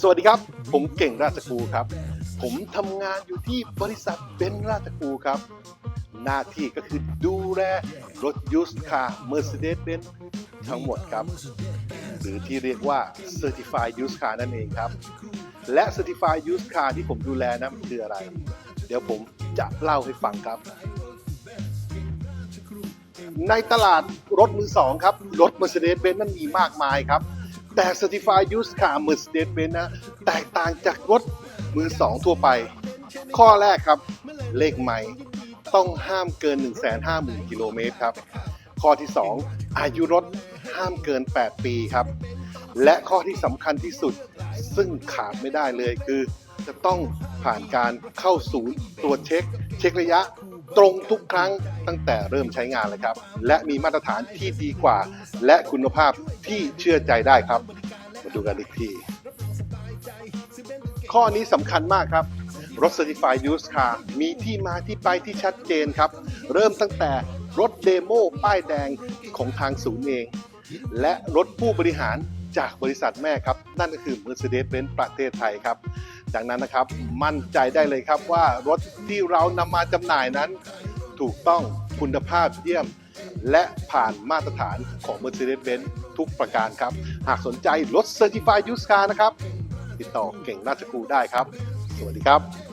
สวัสดีครับ ผมเก่งราชกูครับ ผมทำงานอยู่ที่บริษัทเบนราชกูครับ หน้าที่ก็คือดูแลรถยูสคาร์ Mercedes-Benz ทั้งหมดครับ หรือที่เรียกว่า Certified Used Car นั่นเองครับ และ Certified Used Car ที่ผมดูแลนะั้นคืออะไร เดี๋ยวผมจะเล่าให้ฟังครับ ในตลาดรถมือสองครับ รถ Mercedes-Benz นั้นมีมากมายครับ แต่ Certified Used Car Mercedes-Benz นะแตกต่างจากรถมือสองทั่วไป ข้อแรกครับ เลขไม้ต้องห้ามเกิน 150,000 กิโลเมตรครับ ข้อที่ 2 อายุรถห้ามเกิน 8 ปีครับ และข้อที่สำคัญที่สุดซึ่งขาดไม่ได้เลยคือ จะต้องผ่านการเข้าศูนย์ตรวจเช็ค เช็คระยะ ตรงทุกครั้งตั้งแต่เริ่มใช้งานเลยครับ และมีมาตรฐานที่ดีกว่า และคุณภาพที่เชื่อใจได้ครับ มาดูกันอีกที ข้อนี้สำคัญมากครับรถ Certified Used Car มีที่มาที่ไปที่ชัดเจนครับ เริ่มตั้งแต่รถเดโมป้ายแดงของทางศูนย์เอง และรถผู้บริหารจากบริษัทแม่ครับ นั่นก็คือ Mercedes-Benz ประเทศไทยครับ ดังนั้นนะครับมั่นใจได้เลยครับว่ารถที่เรานำมาจำหน่ายนั้น ถูกต้องคุณภาพเยี่ยม และผ่านมาตรฐานของ Mercedes-Benz ทุกประการครับ หากสนใจรถ Certified Used Car นะครับ ติดต่อเก่งราชกูได้ครับ สวัสดีครับ